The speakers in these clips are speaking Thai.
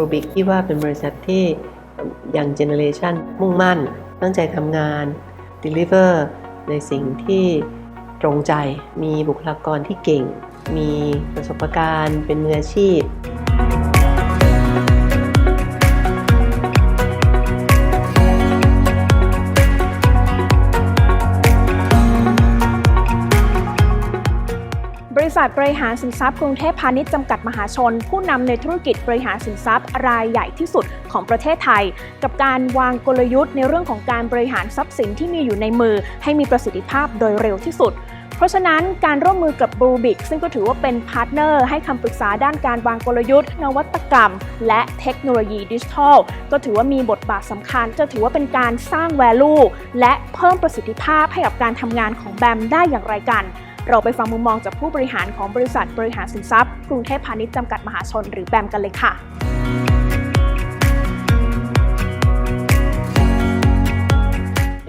รูบิกที่ว่าเป็นบริษัทที่ยังเจเนเรชันมุ่งมั่น ตั้งใจทำงาน deliver ในสิ่งที่ตรงใจมีบุคลากรที่เก่ง มีประสบการณ์ เป็นมืออาชีพ ริษัทบริหารสินทรัพย์กรุงเทพพาณิชย์จำกัดมหาชน ผู้นำในธุรกิจบริหารสินทรัพย์รายใหญ่ที่สุดของประเทศไทย กับการวางกลยุทธ์ในเรื่องของการบริหารทรัพย์สินที่มีอยู่ในมือ ให้มีประสิทธิภาพโดยเร็วที่สุดเพราะฉะนั้นการร่วมมือกับบ u บิกซึ่งก็ถือว่าเป็นพาร์ทเนอร์ให้คำปรึกษาด้านการวางกลยุทธ์ นวัตกรรม และเทคโนโลยีดิจิทัล ก็ถือว่ามีบทบาทสำคัญ จะถือว่าเป็นการสร้าง value และเพิ่มประสิทธิภาพให้กับการทำงานของแบมได้อย่างไรกัน เราไปฟังมุมมองจากผู้บริหารของบริษัทบริหารสินทรัพย์กรุงเทพพาณิชย์จำกัดมหาชนหรือแบมกันเลยค่ะ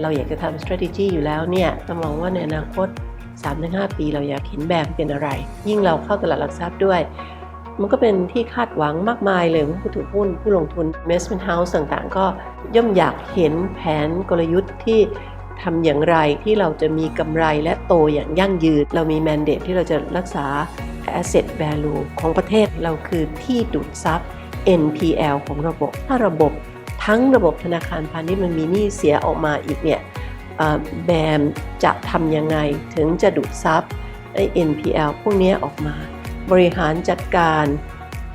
เราอยากจะทำ strategy อยู่แล้วเนี่ยต้องมองว่าในอนาคต 3-5 ปีเราอยากเห็นแบบเป็นอะไร ยิ่งเราเข้าตลาดหลักทรัพย์ด้วย มันก็เป็นที่คาดหวังมากมายเลยของผู้ถือหุ้นผู้ลงทุน investment house ต่างๆ ก็ย่อมอยากเห็นแผนกลยุทธ์ที่ ทำอย่างไรที่เราจะมีกำไรและโตอย่างยั่งยืน เรามี mandate ที่เราจะรักษา asset value ของประเทศเราคือที่ดูดซับ NPL ของระบบ ถ้าระบบทั้งระบบธนาคารพาณิชย์มันมีหนี้เสียออกมาอีกเนี่ยแบมจะทำยังไงถึงจะดูดซับไอ้ NPL พวกนี้ออกมา บริหารจัดการ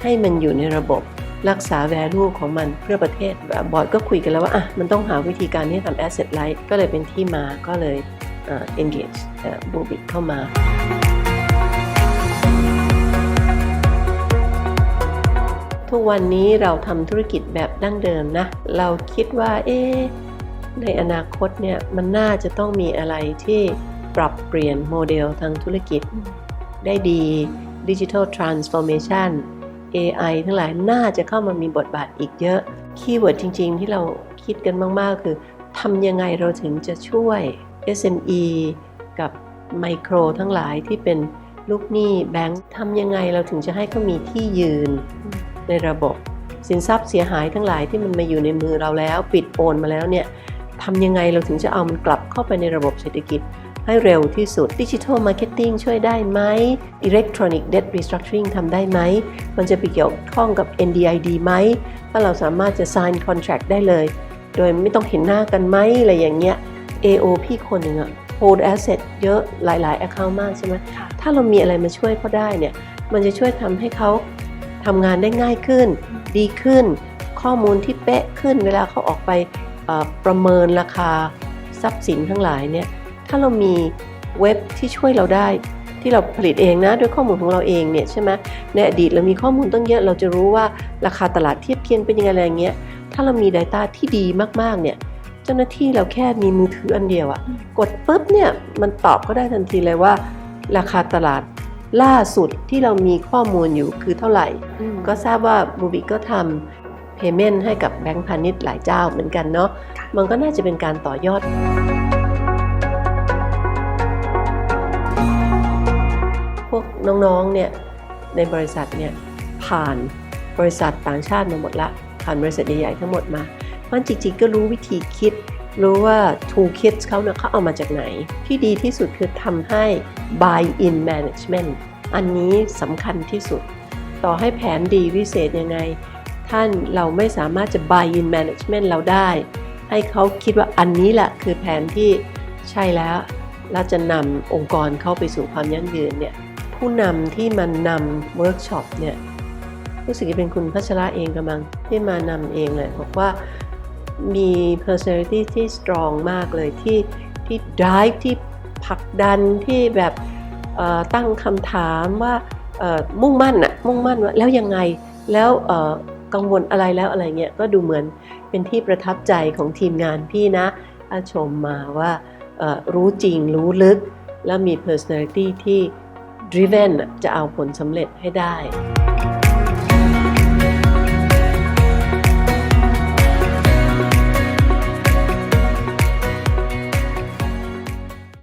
ให้มันอยู่ในระบบ รักษา value ของมันเพื่อประเทศแบบบอร์ดก็คุยกันแล้วว่าอะมันต้องหาวิธีการที่ทำ asset light ก็เลยเป็นที่มาก็เลยเอ่อ engage บูบิกเข้ามาทุกวันนี้เราทำธุรกิจแบบดั้งเดิมนะ เราคิดว่า เอ๊ะในอนาคตเนี่ยมันน่าจะต้องมีอะไรที่ปรับเปลี่ยนโมเดลทางธุรกิจได้ดีดิจิทัลทรานส์ฟอร์เมชัน AI ทั้งหลายน่าจะเข้ามามีบทบาทอีกเยอะ คีย์เวิร์ดจริง ๆ ที่เราคิดกันมาก ๆ คือทำยังไงเราถึงจะช่วย SME กับไมโครทั้งหลายที่เป็นลูกหนี้แบงค์ทำยังไงเราถึงจะให้เขามีที่ยืนในระบบ สินทรัพย์เสียหายทั้งหลายที่มันมาอยู่ในมือเราแล้ว ปิดโอนมาแล้วเนี่ยทำยังไงเราถึงจะเอามันกลับเข้าไปในระบบเศรษฐกิจ ให้เร็วที่สุดดิจิทัลมาร์เก็ตติ้งช่วยได้ไหมอิเล็กทรอนิกส์เด t รีสตรั c เ u อริ g ทำได้ไหม มันจะไปเกี่ยวข้องกับ NDID ไหม ถ้าเราสามารถจะ sign contract ได้เลย โดยไม่ต้องเห็นหน้ากันไหมอะไรอย่างเงี้ย AO พี่คนหนึ่งอะ hold asset เยอะหลาย ๆ account มากใช่ไหมค่ะถ้าเรามีอะไรมาช่วยเขาได้เนี่ย มันจะช่วยทำให้เขาทำงานได้ง่ายขึ้น ดีขึ้น ข้อมูลที่เป๊ะขึ้นเวลาเขาออกไปเอ่อประเมินราคาทรัพย์สินทั้งหลายเนี่ย ถ้าเรามีเว็บที่ช่วยเราได้ ที่เราผลิตเองนะด้วยข้อมูลของเราเองเนี่ยใช่ไหมในอดีตเรามีข้อมูลตั้งเยอะ เราจะรู้ว่าราคาตลาดเทียบเคียงเป็นยังไงอะไรอย่างเงี้ยถ้าเรามี Data ที่ดีมากๆเนี่ยเจ้าหน้าที่เราแค่มีมือถืออันเดียวอะกดปุ๊บเนี่ยมันตอบก็ได้ทันทีเลยว่า ราคาตลาดล่าสุดที่เรามีข้อมูลอยู่คือเท่าไหร่ ก็ทราบว่าบูบิก็ทำ payment ให้กับแบงก์พาณิชย์หลายเจ้าเหมือนกันเนาะมันก็น่าจะเป็นการต่อยอด วกน้องๆเนี่ยในบริษัทเนี่ยผ่านบริษัทต่างชาติมาหมดละผ่านบริษัทใหญ่ๆทั้งหมดมามันจริงๆก็รู้วิธีคิด รู้ว่า tool kits เขาเนี่ยเขาเอามาจากไหน ที่ดีที่สุดคือทำให้ buy in management อันนี้สำคัญที่สุด ต่อให้แผนดีวิเศษยังไง ท่านเราไม่สามารถจะ buy in management เราได้ ให้เขาคิดว่าอันนี้แหละคือแผนที่ใช่แล้วและจะนำองค์กรเข้าไปสู่ความยั่งยืนเนี่ย ผู้นำที่มันนำเวิร์กช็อปเนี่ยรู้สึกจะเป็นคุณพัชระเองกำลังที่มานำเองเลยบอกว่ามี personality ที่ strong มากเลยที่ที่ drive ที่ผลักดันที่แบบตั้งคำถามว่ามุ่งมั่นอะมุ่งมั่นว่าแล้วยังไงแล้วกังวลอะไรแล้วอะไรเงี้ยก็ดูเหมือนเป็นที่ประทับใจของทีมงานพี่นะถ้าชมมาว่ารู้จริงรู้ลึก แล้วมี personality ที่ driven จะเอาผลสำเร็จให้ได้